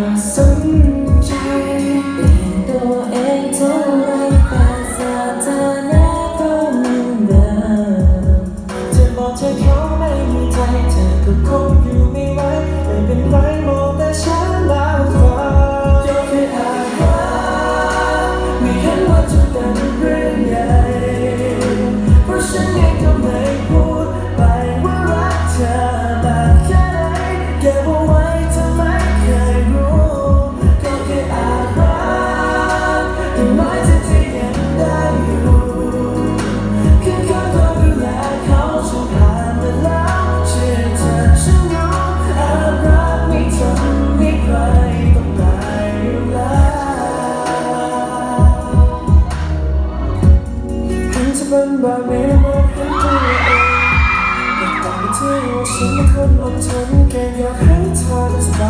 so มันแบบนี้มองเห็นตัวเองแต่ตอนที่ว่าฉันเป็นคนอดทนแค่อยากให้เธอสบาย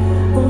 oh.